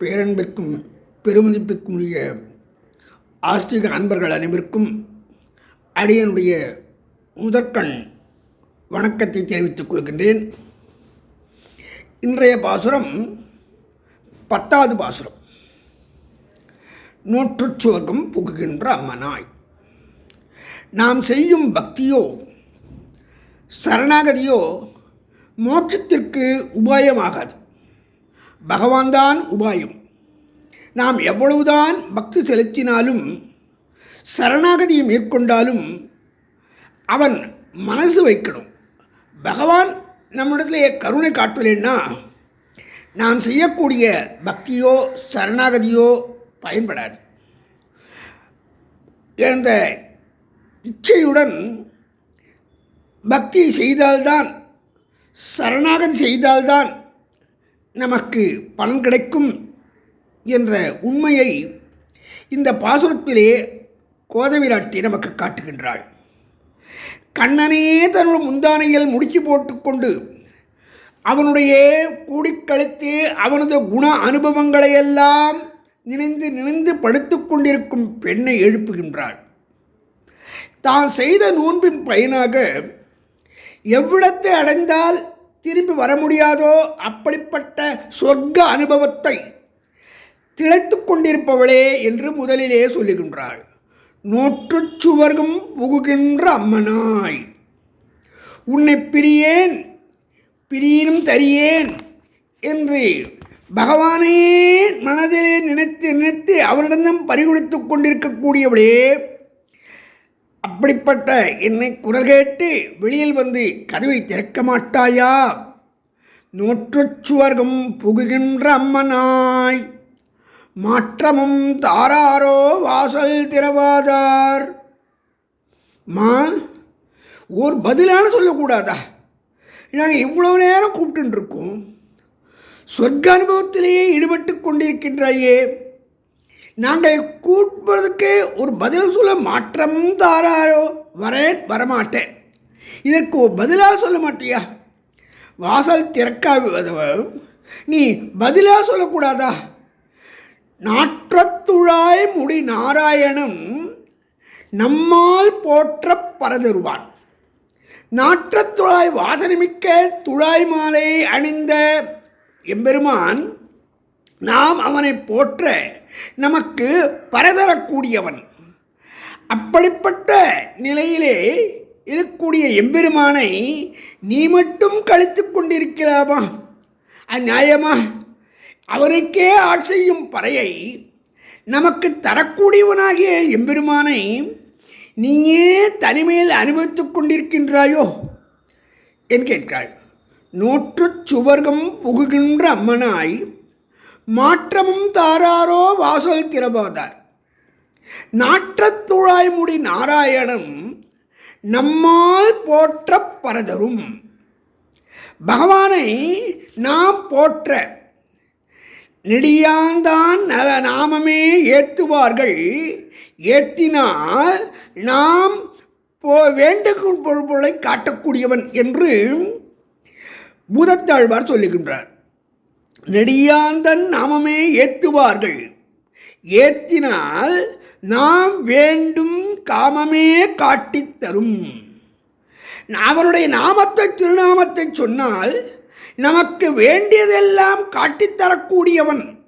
பேரன்பிற்கும் பெருமதிப்பிற்கும் உரிய ஆஸ்திக அன்பர்கள் அனைவருக்கும் அடியனுடைய முதற்கண் வணக்கத்தை தெரிவித்துக் கொள்கின்றேன். இன்றைய பாசுரம் பத்தாவது பாசுரம். நூற்றுச் சுவர்க்கம் புகுகின்ற அம்மனாய். நாம் செய்யும் பக்தியோ சரணாகதியோ மோட்சத்திற்கு உபாயமாகாது. பகவான் தான் உபாயம். நாம் எவ்வளவுதான் பக்தி செலுத்தினாலும் சரணாகதியை மேற்கொண்டாலும் அவன் மனசு வைக்கணும். பகவான் நம்மிடத்திலே கருணை காட்டலைன்னா நாம் செய்யக்கூடிய பக்தியோ சரணாகதியோ பயன்படாது. இந்த இச்சையுடன் பக்தி செய்தால்தான் சரணாகதி செய்தால்தான் நமக்கு பலன் கிடைக்கும் என்ற உண்மையை இந்த பாசுரத்திலே கோதவிராட்டி நமக்கு காட்டுகின்றாள். கண்ணனே தன்னுடைய முந்தானையில் முடிச்சு போட்டுக்கொண்டு அவனுடைய கூடிக்கழித்து அவனது குண அனுபவங்களை எல்லாம் நினைந்து நினைந்து படுத்து கொண்டிருக்கும் பெண்ணை எழுப்புகின்றாள். தான் செய்த நோன்பின் பயனாக எவ்விடத்தை அடைந்தால் திரும்பி வர முடியாதோ? அப்படிப்பட்ட சொர்க்க அனுபவத்தை திளைத்து கொண்டிருப்பவளே என்று முதலிலே சொல்லுகின்றாள். நூற்று சுவர்க்கம் புகுகின்ற அம்மனாய். உன்னை பிரியேன் பிரியினும் தரியேன் என்று பகவானே மனதிலே நினைத்து நினைத்து அவரிடம் பறிகொடுத்து கொண்டிருக்கக்கூடியவளே அப்படிப்பட்ட என்னை குரல் கேட்டு வெளியில் வந்து கதவை திறக்க மாட்டாயா? நோற்றுச் சுவர்க்கம் புகுகின்ற அம்மனாய் மாற்றமும் தாராரோ வாசல் திறவாதார். மா ஒரு பதிலான சொல்லக்கூடாதா? நாங்கள் இவ்வளோ நேரம் கூப்பிட்டுருக்கோம் சொர்க்க அனுபவத்திலேயே ஈடுபட்டு கொண்டிருக்கின்றாயே. நாங்கள் கூப்பிடுறதுக்கு ஒரு பதில் சொல்ல மாற்றம் தாராரோ வரேன் வரமாட்டேன். இதற்கு ஒரு பதிலாக சொல்ல மாட்டியா? வாசல் திறக்காத நீ பதிலாக சொல்லக்கூடாதா? நாற்றத்துழாய் முடி நாராயணம் நம்மால் போற்ற பரதருவான். நாற்றத்துழாய் வாசனமிக்க துழாய் மாலை அணிந்த எம்பெருமான் நாம் அவனை போற்ற நமக்கு பரதரக்கூடியவன். அப்படிப்பட்ட நிலையிலே இருக்கக்கூடிய எம்பெருமானை நீ மட்டும் கழித்து கொண்டிருக்கலாமா அந்நியாயமா? அவனுக்கே ஆட்செய்யும் பறையை நமக்கு தரக்கூடியவனாகிய எம்பெருமானை நீயே தனிமையில் அனுபவித்துக் கொண்டிருக்கின்றாயோ? என்று கேட்கிறாள் நோற்றுச் சுவர்க்கம் புகுகின்ற அம்மனாய் மாற்றமும் தாராரோ வாசல் திறபாதார். நாற்றத்துழாய்முடி நாராயணம் நம்மால் போற்ற பரதரும். பகவானை நாம் போற்ற நெடியாந்தான் நல நாமமே ஏற்றுவார்கள் ஏற்றினால் நாம் போ வேண்டுகும் பொருளை காட்டக்கூடியவன் என்று பூதத்தாழ்வார் சொல்லுகின்றார். நெடியாந்தன் நாமமே ஏற்றுவார்கள் ஏத்தினால் நாம் வேண்டும் காமமே காட்டித் தரும். அவனுடைய நாமத்தை திருநாமத்தை சொன்னால் நமக்கு வேண்டியதெல்லாம் காட்டித்தரக்கூடியவன்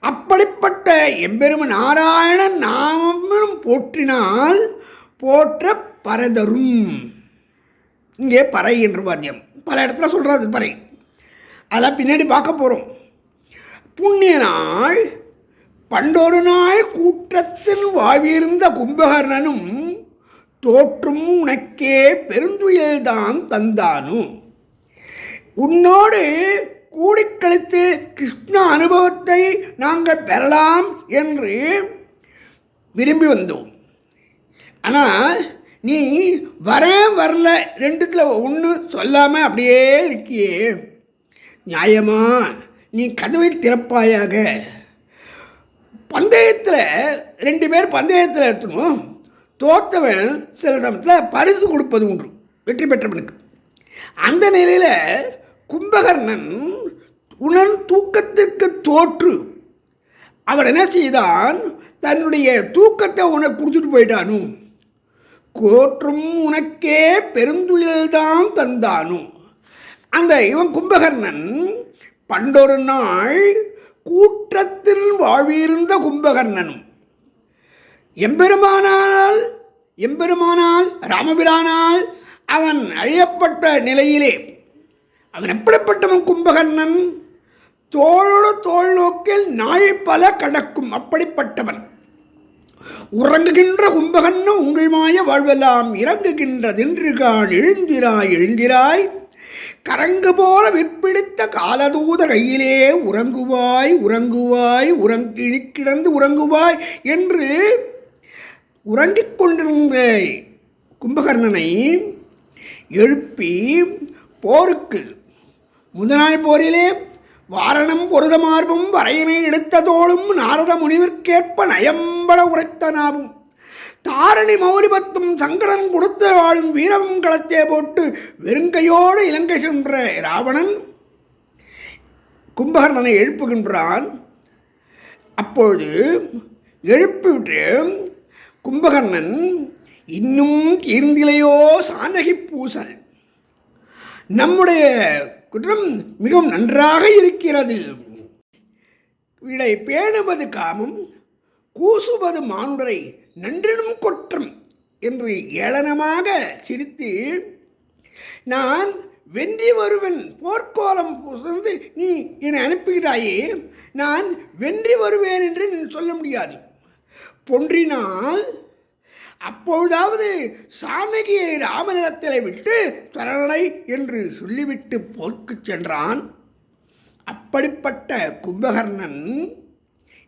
அப்படிப்பட்ட எம்பெரும நாராயண நாமம் போற்றினால் போற்ற பரதரும். இங்கே பறை என்று வாத்தியம். பல இடத்துல சொல்கிறது பறை. அதெல்லாம் பின்னாடி பார்க்க போகிறோம் புண்ணிய நாள் பண்டொரு நாள் கூட்டத்தில் வாவியிருந்த கும்பகர்ணனும் தோற்றும் உனக்கே பெருந்துயல்தான் தந்தானும் உன்னோடு கூடிக்கழித்து கிருஷ்ண அனுபவத்தை நாங்கள் பெறலாம் என்று விரும்பி வந்தோம். ஆனால் நீ வரேன் வரல ரெண்டுத்தில் ஒன்று சொல்லாமல் அப்படியே இருக்கியே. நியாயமா? நீ கதவை திறப்பாயாக. பந்தயத்தில் ரெண்டு பேர் பந்தயத்தில் எடுத்துணும் தோத்தவன் சில சமயத்தில் பரிசு கொடுப்பது உண்டு. வெற்றி பெற்றவனுக்கு. அந்த நிலையில் கும்பகர்ணன் உணன் தூக்கத்திற்கு தோற்று அவன் என்ன செய்தான்? தன்னுடைய தூக்கத்தை உனக்கு கொடுத்துட்டு போயிட்டானும் கோற்றும் உனக்கே பெருந்துயில்தான் தந்தானும் அந்த இவன் கும்பகர்ணன் பண்டொரு நாள் கூற்றத்தில் வாழ்வியிருந்த கும்பகர்ணனும். எம்பெருமானால் எம்பெருமானால் ராமபிரானால் அவன் அழியப்பட்ட நிலையிலே அவன் எப்படிப்பட்டவன் கும்பகர்ணன்? தோளோடு தோள் நோக்கில் நாள் பல கடக்கும் அப்படிப்பட்டவன். உறங்குகின்ற கும்பகர்ணன் உங்கள் மாய வாழ்வெல்லாம் இறங்குகின்றதென்றுகான் எழுந்திராய் எழுந்திராய். கரங்கு போல விற்பிடித்த காலதூத கையிலே உறங்குவாய் உறங்குவாய் உறங்கிழி கிடந்து உறங்குவாய் என்று உறங்கிக் கொண்டிருந்த கும்பகர்ணனை எழுப்பி போருக்கு. முதல் நாள் போரிலே வாரணம் பொருதமார்பும் வரையினை எடுத்ததோளும் நாரத முனிவிற்கேற்ப நயம்பட உரைத்தனாகும் தாரணி மௌலிபத்தும் சங்கரன் கொடுத்து வாழும் வீரமும் களத்தே போட்டு வெறுங்கையோடு இலங்கை சென்ற ராவணன் கும்பகர்ணனை எழுப்புகின்றான். அப்பொழுது எழுப்பிவிட்டு கும்பகர்ணன் இன்னும் தீர்ந்திலையோ சானகி பூசல். நம்முடைய குற்றம் மிகவும் நன்றாக இருக்கிறது. விடை பேணுவது காமம் கூசுவது மானுடரை நன்றினும் கொற்றம் என்று ஏளனமாக சிரித்து நான் வென்றி வருவன் போர்க்கோலம் புசந்து நீ என்னை அனுப்புகிறாயே நான் வென்றி வருவேன் என்று நீ சொல்ல முடியாது. பொன்றினால் அப்பொழுதாவது சானகியை ராமனிடத்தில் விட்டு சரணடை என்று சொல்லிவிட்டு போர்க்கு சென்றான். அப்படிப்பட்ட கும்பகர்ணன்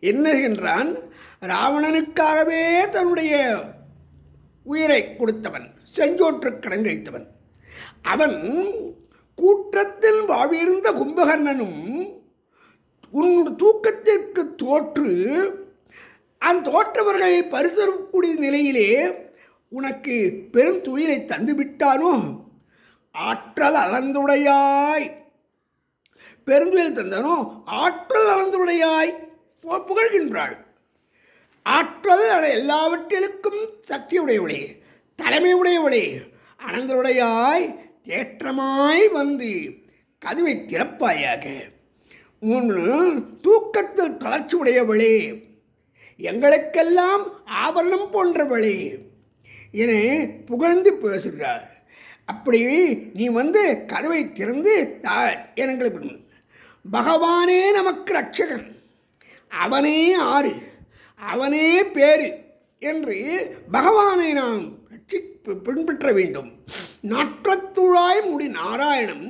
என்ன என்றான் ராவணனுக்காகவே தன்னுடைய உயிரை கொடுத்தவன் செஞ்சோற்று கடங்கழித்தவன் அவன் கூற்றத்தில் வாழ்விருந்த கும்பகர்ணனும் உன் தூக்கத்திற்கு தோற்று அந்த தோற்றவர்களை பரிசரக்கூடிய நிலையிலே உனக்கு பெரும் துயிலை தந்து விட்டானோ? ஆற்றல் அளந்துடையாய். பெருந்துயில் தந்தானோ? ஆற்றல் அளந்துடையாய். புகழ்கின்றாள். ஆற்றல் அட எல்லாவற்றிற்கும் சக்தி உடையவளே தலைமை உடையவளே அனந்தருடையாய் தேற்றமாய் வந்து கதவை திறப்பாயாக. உன் தூக்கத்தில் தளர்ச்சி உடையவளே எங்களுக்கெல்லாம் ஆபரணம் போன்றவளே என புகழ்ந்து பேசுகிறார். அப்படி நீ வந்து கதவை திறந்து தா எங்களுக்கு பகவானே நமக்கு ரட்சகன் அவனே ஆறு. அவனே பேரு என்று பகவானை நாம் பின்பற்ற வேண்டும். நாற்றத்துழாய் முடி நாராயணம்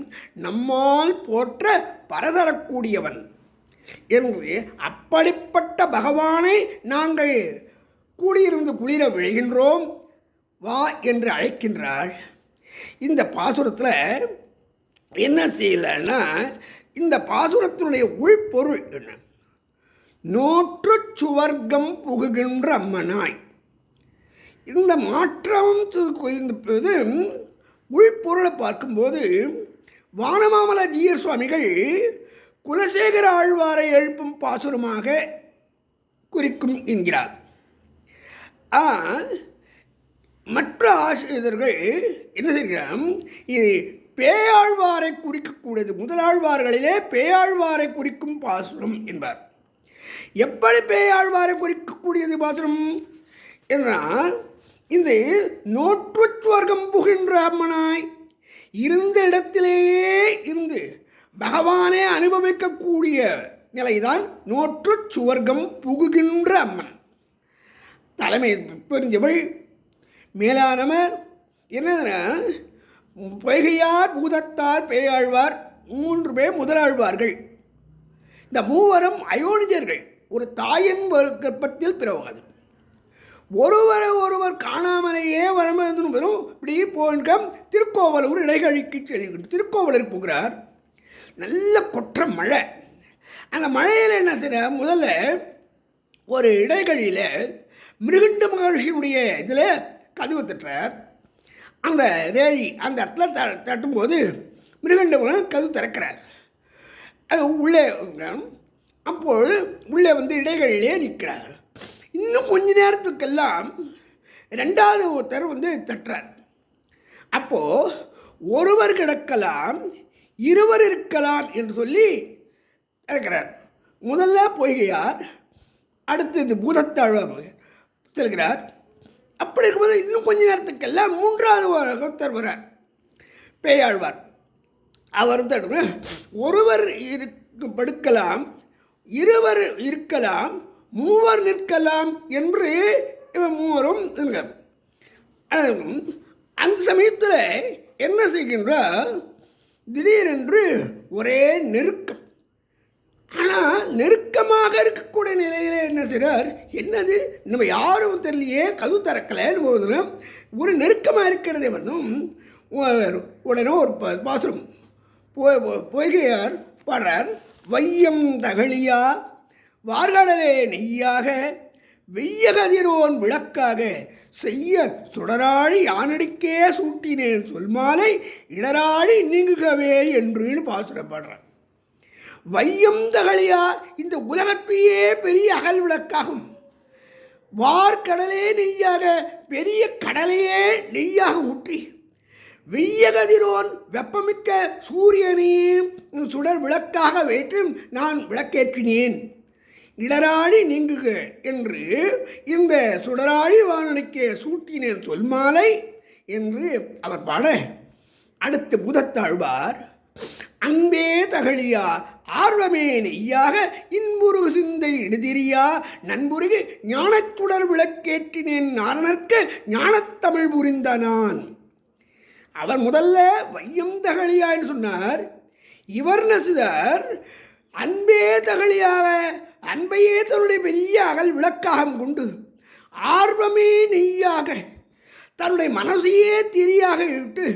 நம்மால் போற்ற பரதரக்கூடியவன் என்று அப்படிப்பட்ட பகவானை நாங்கள் கூடியிருந்து குளிர விழைகின்றோம். வா என்று அழைக்கின்றாள். இந்த பாசுரத்தில் என்ன செய்யலைன்னா இந்த பாசுரத்தினுடைய உள்பொருள் என்ன? நூற்று சுவர்க்கம் புகுகின்ற அம்மனாய். இந்த மாற்றம் து- இது உள்பொருளை பார்க்கும்போது வானமாமல ஜீயர் சுவாமிகள் குலசேகர ஆழ்வாரை எழுப்பும் பாசுரமாக குறிக்கும் என்கிறார். மற்ற ஆசிரியர்கள் என்ன செய்கிறார் இது பேயாழ்வாரை குறிக்கக்கூடியது முதலாழ்வார்களிலே பேயாழ்வாரை குறிக்கும் பாசுரம் என்பார். எப்படி பேயாழ்வாரை குறிக்கக்கூடியது பாத்திரம்? என்றால் இந்த நோற்றுவர்க்கம் புகின்ற அம்மனாய் இருந்த இடத்திலேயே இருந்து பகவானே அனுபவிக்கக்கூடிய நிலைதான் நோற்று சுவர்க்கம் புகுகின்ற அம்மன். தலைமை பெருஞ்சவள் மேலானவர் என்ன பொய்கையார் பூதத்தார் பேயாழ்வார் மூன்று பேர் முதலாழ்வார்கள். இந்த மூவரும் அயோனிஜர்கள் ஒரு தாயின் ஒரு கர்ப்பத்தில் பிறவாது. ஒருவரை ஒருவர் காணாமலேயே வரமேந்து வரும் இப்படி போன்கம் திருக்கோவலூர் இடைகழிக்கு செல்கின்ற திருக்கோவலூர் போகிறார். நல்ல கொற்ற மழை. அந்த மழையில் என்ன செய்ய முதல்ல ஒரு இடைகழியில் மிருகண்ட மகர்ஷியினுடைய இதில் கதவு தட்டுறார். அந்த ரேழி அந்த இடத்துல த தட்டும்போது மிருகண்ட மகன் கதவு திறக்கிறார். உள்ளே அப்போது உள்ளே வந்து இடைகளிலே நிற்கிறார். இன்னும் கொஞ்ச நேரத்துக்கெல்லாம் ரெண்டாவது ஒருத்தர் வந்து தட்டுறார். அப்போது ஒருவர் கிடக்கலாம் இருவர் இருக்கலாம் என்று சொல்லி இருக்கிறார் முதல்ல பொய்கையார் அடுத்தது பூதத்தாழ்வார் செல்கிறார். அப்படி இருக்கும்போது இன்னும் கொஞ்ச நேரத்துக்கெல்லாம் மூன்றாவது ஒருத்தர் வரார் பேயாழ்வார். அவர் தடுங்க ஒருவர் இருக்கு படுக்கலாம் இருவர் இருக்கலாம் மூவர் நிற்கலாம் என்று இவன் மூவரும் அந்த சமயத்தில் என்ன செய்கின்றார்? திடீரென்று ஒரே நெருக்கம். ஆனால் நெருக்கமாக இருக்கக்கூடிய நிலையில் என்ன செய்கிறார்? என்னது? நம்ம யாரும் தெரியலையே கது திறக்கலைன்னு போதுன்னா ஒரு நெருக்கமாக இருக்கிறதே வந்தும் உடனே ஒரு ப பாத்ரூம் பொ- பொய்கையார் பாடுறார். வையம் தகழியா வார்கடலே நெய்யாக வெய்யகதிரோன் விளக்காக செய்ய சுடராழி யானடிக்கே சூட்டினேன் சொல்மாலை இடராழி நீங்குகவே என்றுன்னு பாசுரப்படுறார் வையம் தகழியா இந்த உலகத்தையே பெரிய அகல் விளக்காகும். வார்கடலே நெய்யாக பெரிய கடலையே நெய்யாக ஊற்றி வெய்யகதிரோன் வெப்பமிக்க சூரியனையும் சுடர் விளக்காக வைத்து நான் விளக்கேற்றினேன். இடராழி நீங்குக என்று இந்த சுடராழி வானனுக்கே சூட்டினேன் சொல்மாலை என்று அவர் பாட. அடுத்து புதத்தாழ்வார் அன்பே தகழியா ஆர்வமே நெய்யாக இன்புரு சிந்தை இடுதிரியா நண்புருகு ஞானத்துடர் விளக்கேற்றினேன் நாரணர்க்கு ஞானத்தமிழ் புரிந்த நான். அவர் முதல்ல வையம் தகழியான்னு சொன்னார். இவர் நசுதர் அன்பே தகழியாக அன்பையே தன்னுடைய பெரிய அகல் விளக்காகம் கொண்டு ஆர்வமே நெய்யாக தன்னுடைய மனசையே திரியாக இட்டு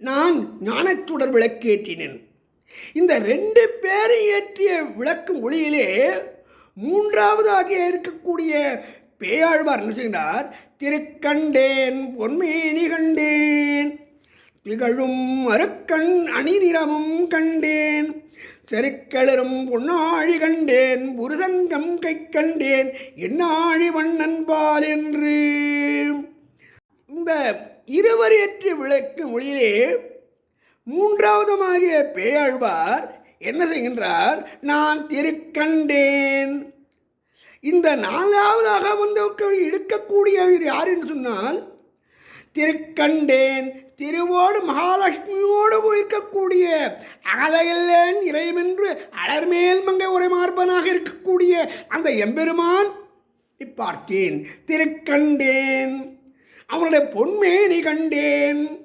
நான் ஞானத்துடன் விளக்கேற்றினேன். இந்த ரெண்டு பேரை ஏற்றிய விளக்கும் ஒளியிலே மூன்றாவதாக இருக்கக்கூடிய பேயாழ்வார் என்ன செய்கிறார் திருக்கண்டேன் பொன்மேனி கண்டேன். திகழும் மறுக்கண் அணி நிறமும் கண்டேன். செருக்களரும் பொன்னாழி கண்டேன். புருதங்கம் கை கண்டேன். என்னாழி வண்ணன் பால் என்று. இந்த இருவர் ஏற்றி விளக்கு மொழியிலே மூன்றாவதுமாகிய பேயாழ்வார் என்ன செய்கின்றார்? நான் திருக்கண்டேன். இந்த நாலாவதாக வந்து எடுக்கக்கூடியவர் யார் என்று சொன்னால் திருக்கண்டேன். திருவோடு மகாலட்சுமியோடு இருக்கக்கூடிய அகலையல்லேன் இறைவென்று அலர்மேல் மங்கை உரை மார்பனாக இருக்கக்கூடிய அந்த எம்பெருமான் இப்பார்த்தேன் திருக்கண்டேன். அவனுடைய பொன்மேனி கண்டேன்.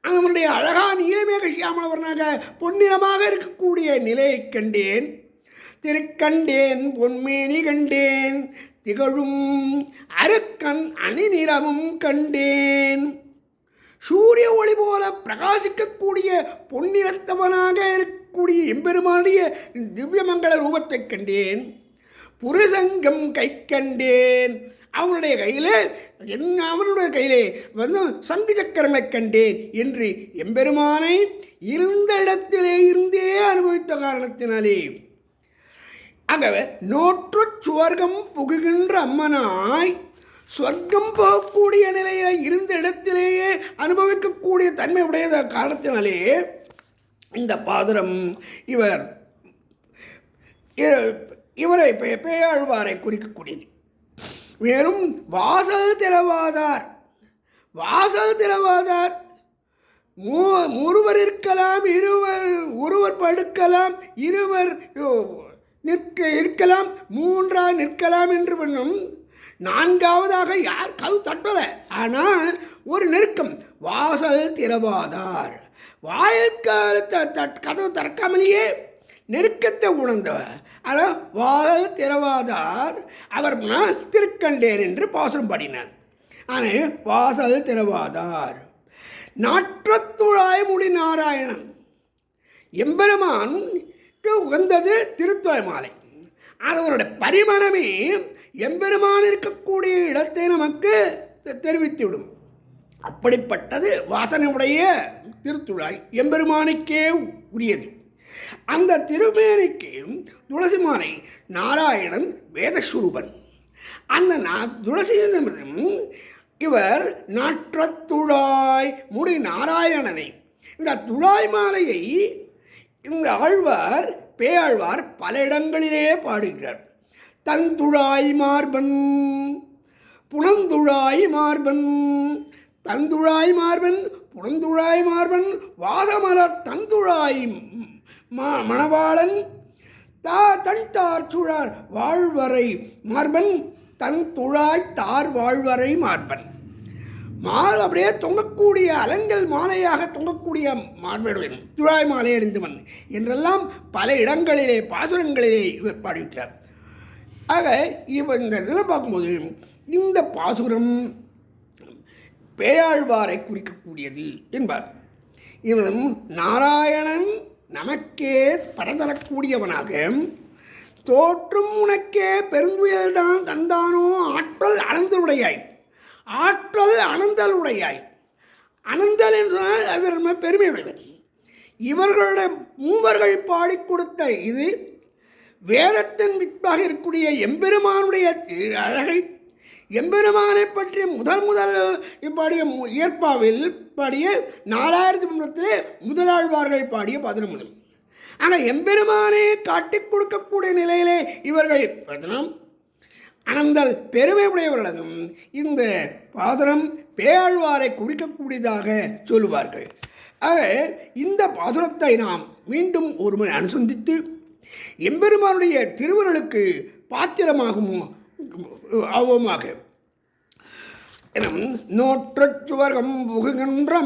அவனுடைய அழகா நீலமேக சியாமளவர்னாக பொன்னிறமாக இருக்கக்கூடிய நிலையை கண்டேன். திருக்கண்டேன் பொன்மேனி கண்டேன். திகழும் அருக்கண் அணிநிறமும் கண்டேன். சூரிய ஒளி போல பிரகாசிக்கக்கூடிய பொன்னிறத்தவனாக இருக்கக்கூடிய எம்பெருமானுடைய திவ்யமங்கள ரூபத்தைக் கண்டேன். புருசங்கம் கை கண்டேன். அவனுடைய கையிலே என்ன அவனுடைய கையிலே வந்து சங்கு சக்கரங்களை கண்டேன் என்று எம்பெருமானை இருந்த இடத்திலே இருந்தே அனுபவித்த காரணத்தினாலே. ஆகவே நோற்று சுவர்க்கம் புகுகின்ற அம்மனாய் சொர்க்கம் போகக்கூடிய நிலையை இருந்த இடத்திலேயே அனுபவிக்கக்கூடிய தன்மை உடைய காரணத்தினாலே இந்த பாதுரம் இவர் இவரை பே- பேயாழ்வாரை குறிக்கக்கூடியது. மேலும் வாசல் திறவாதார் வாசல் திறவாதார் மூ ஒருவர் இருக்கலாம் இருவர் ஒருவர் படுக்கலாம் இருவர் நிற்க இருக்கலாம் மூன்றாக நிற்கலாம் என்று பண்ணும் நான்காவதாக யார் கவு தட்டலை? ஆனால் ஒரு நெருக்கம். வாசல் திறவாதார். வாயற்கால தட்- கதவு திறக்காமலேயே நெருக்கத்தை உணர்ந்தவர். ஆனால் வாசல் திறவாதார் அவர் நான் என்று பாசனம் பாடினார் ஆனால் வாசல் திறவாதார். நாற்றத்துழாய் முடி நாராயணன். எம்பெருமான் உகந்தது திருத்துவாய் மாலை. அதனுடைய பரிமாணமே எம்பெருமான் இருக்கக்கூடிய இடத்தை நமக்கு தெ- தெரிவித்துவிடும். அப்படிப்பட்டது வாசனையுடைய திருத்துழாய் எம்பெருமானுக்கே உரியது. அந்த திருமேனிக்கு துளசி மாலை நாராயணன் வேதஸ்வரூபன். அந்த நா- துளசியிடம் இவர் நாற்றத்துழாய் முடி நாராயணனை. இந்த துழாய் மாலையை இந்த ஆழ்வார் பேயாழ்வார் பல இடங்களிலே பாடுகிறார். தந்துழாய் மார்பன். புனந்துழாய் மார்பன். தந்துழாய் மார்பன் புனந்துழாய் மார்பன் வாதமல தந்துழாய் மா மணவாளன். தா தன் தார் சுழார் வாழ்வரை மார்பன் தன் துழாய் தார் வாழ்வரை மார்பன். மால் அப்படியே தொங்கக்கூடிய அலங்கல் மாலையாக தொங்கக்கூடிய மார்படுவன். துழாய் மாலை அணிந்தவன் என்றெல்லாம் பல இடங்களிலே பாசுரங்களிலே இவர் பாடிவிட்டார். ஆக இவங்க இதில் பார்க்கும்போது இந்த பாசுரம் பேயாழ்வாரை குறிக்கக்கூடியது என்பார். இவன் நாராயணன் நமக்கே பரதரக்கூடியவனாக தோற்றும் உனக்கே பெருந்துயல்தான் தந்தானோ ஆற்றல் அனந்தலுடையாய் ஆற்றல் அனந்தலுடையாய் அனந்தல் என்றால் அவர் ரொம்ப பெருமையுடையவர் இவர்களுடைய மூவர்கள் பாடிக் கொடுத்த இது வேதத்தின் வித்தாக இருக்கக்கூடிய எம்பெருமானுடைய அழகை எம்பெருமானை பற்றி முதல் முதல் பாடிய இயற்பாவில் பாடிய நாலாயிரத்தி முன்னத்தில் முதலாழ்வார்கள் பாடிய பதினொன்று. ஆனால் எம்பெருமானை காட்டிக் கொடுக்கக்கூடிய நிலையிலே இவர்கள் பதினம். அனந்தல் பெருமை உடையவர்களும் இந்த பாதரம் பேயாழ்வாரை குறிக்கக்கூடியதாக சொல்லுவார்கள். ஆக இந்த பாதுரத்தை நாம் மீண்டும் ஒருமுறை அனுசந்தித்து எம்பெருமானுடைய திருவருளுக்கு பாத்திரமாகும் ஆவோமாக. எனும் நோற்றச் சுவர்கம் புகுகின்ற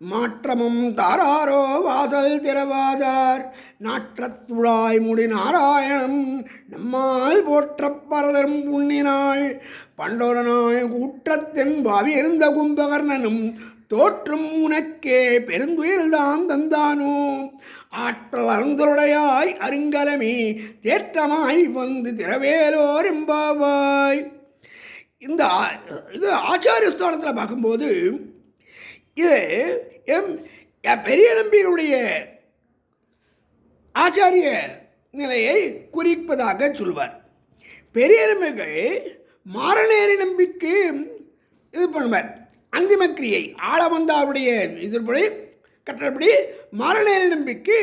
மாற்றமும் தாராரோ வாசல் திறவாதார். நாற்றத்துழாய் முடி நாராயணம் நம்மால் போற்ற பரதரும் புண்ணினாள். பண்டோரனாய் கூற்றத்தின் பாவி கும்பகர்ணனும் தோற்றும் உனக்கே பெருந்துயில்தான் தந்தானோ? ஆற்றல் அருந்தருடையாய் அருங்கலமே தேற்றமாய் வந்து திரவேலோர் எம்பாவாய் இந்த ஆ- இது ஆச்சாரிய ஸ்தானத்தில் பார்க்கும்போது இது எம் எ- பெரிய நம்பியினுடைய ஆச்சாரிய நிலையை குறிப்பதாக சொல்வார். பெரிய நம்பிகள் மாரணேரி நம்பிக்கு இது பண்ணுவார். அந்திமக்கிரியை ஆளவந்தாருடைய இதன்படி கட்டப்படி மரண நம்பிக்கு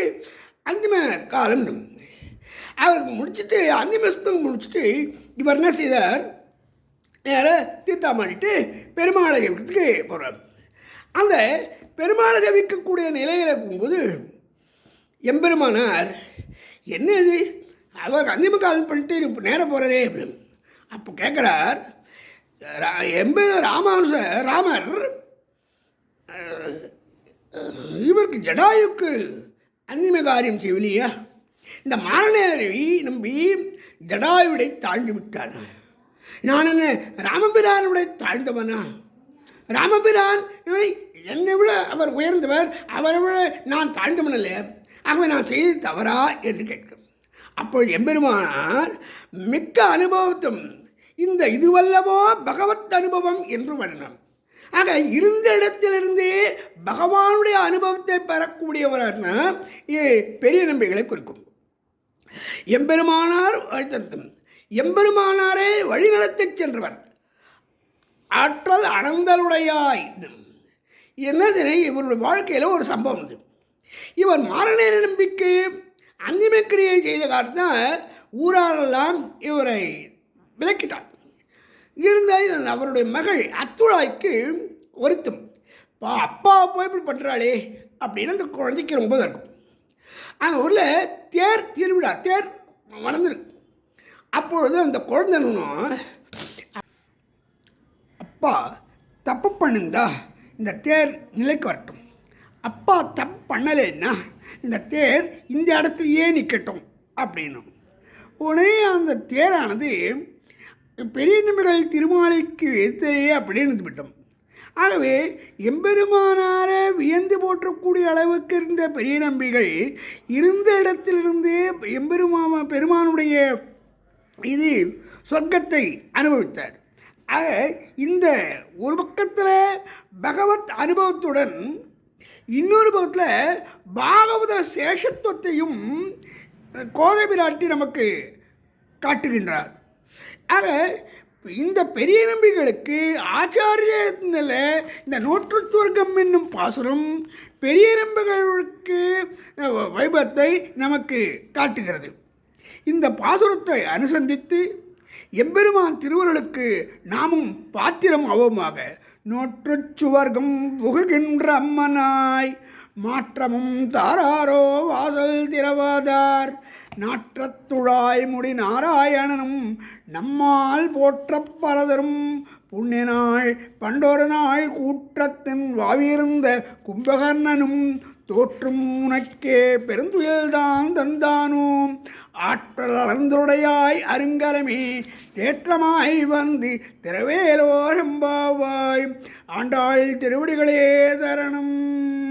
அந்திம காலம் அவர் முடிச்சுட்டு அந்திம ஸ்பம் முடிச்சுட்டு இவர் என்ன செய்தார்? நேராக தீர்த்தாமாடிட்டு பெருமாளை ஜபிக்கிறதுக்கு போகிறார் அந்த பெருமாளை ஜபிக்கக்கூடிய நிலையில் இருக்கும்போது எம்பெருமானார் என்ன இது அவர் அந்திம காலம் பண்ணிட்டு இப்போ நேரம் போகிறதே அப்படின்னு. அப்போ கேட்குறார் எம்பெ ராமானுச ராமர். இவருக்கு ஜடாயுக்கு அந்திம காரியம் செய்யலையா இந்த மாரணேரவி நம்பி ஜடாயுடை தாழ்ந்து விட்டான்? நான் என்ன ராமபிரானுடைய தாழ்ந்தவனா? ராமபிரான் என்னை விட அவர் உயர்ந்தவர் அவரை விட நான் தாழ்ந்தவன் இல்லையா ஆகவே நான் செய்தது தவறா என்று கேட்கும். அப்பொழுது எம்பெருமானார் மிக்க அனுபவத்தும் இந்த இதுவல்லவோ பகவத் அனுபவம் என்று வர்ணம். ஆக இருந்த இடத்திலிருந்தே பகவானுடைய அனுபவத்தை பெறக்கூடியவரான இது பெரிய நம்பிகளை குறிக்கும். எம்பெருமானார் வழித்தருத்தும் எம்பெருமானாரே வழிநடத்திச் சென்றவர். ஆற்றல் அனந்தலுடையாய் என்னது இவருடைய வாழ்க்கையில் ஒரு சம்பவம் இது இவர் மாரணேர நம்பிக்கை அந்திமக்கிரியை செய்த காரணம் ஊராரெல்லாம் இவரை விளக்கிட்டாள் இருந்தால் அவருடைய மகள் அத்துழாய்க்கு வருத்தம். பா அப்பா போய் இப்படி பண்ணுறாளே அப்படின்னு அந்த குழந்தைக்கு ரொம்ப இருக்கும் அந்த ஊரில் தேர் திருவிழா தேர் நடந்திருக்கு அப்பொழுது அந்த குழந்தைனும் அப்பா தப்பு பண்ணுந்தா இந்த தேர் நிலைக்கு வரட்டும். அப்பா தப்பு பண்ணலைன்னா இந்த தேர் இந்த இடத்துலையே நிற்கட்டும் அப்படின்னும். உடனே அந்த தேரானது பெரிய நிமிடல் திருமாலைக்கு எத்தையே அப்படின்னு விட்டோம். ஆகவே எம்பெருமானார வியந்து போற்றக்கூடிய அளவுக்கு இருந்த பெரிய நம்பிகள் இருந்த இடத்திலிருந்து எம்பெருமா பெருமானுடைய இது சொர்க்கத்தை அனுபவித்தார். ஆக இந்த ஒரு பக்கத்தில் பகவத் அனுபவத்துடன் இன்னொரு பக்கத்தில் பாகவத சேஷத்துவத்தையும் கோதை பிராட்டி நமக்கு காட்டுகின்றார். ஆக இந்த பெரிய நம்பிகளுக்கு ஆச்சாரியத்தில் இந்த நூற்றுச்சுவர்க்கம் என்னும் பாசுரம் பெரிய நம்பிகளுக்கு வைபத்தை நமக்கு காட்டுகிறது. இந்த பாசுரத்தை அனுசந்தித்து எம்பெருமான் திருவருளுக்கு நாமும் பாத்திரம் அவமாக நோற்றுச் சுவர்க்கம் புகுகின்ற அம்மனாய் மாற்றமும் தாராரோ வாசல் திரவாதார் நாற்றத்துழாய் முடி நாராயணனும் நம்மால் போற்றப் பரதரும். புண்ணிய நாள் பண்டொரு நாள் கூற்றத்தின் வாவியிருந்த கும்பகர்ணனும் தோற்றும் உனக்கே பெருந்துயல்தான் தந்தானோம் ஆற்றல் அளந்துடையாய் அருங்கலமே தேற்றமாய் வந்து திரவேலோரம்பாவாய் ஆண்டாள் திருவடிகளே தரணம்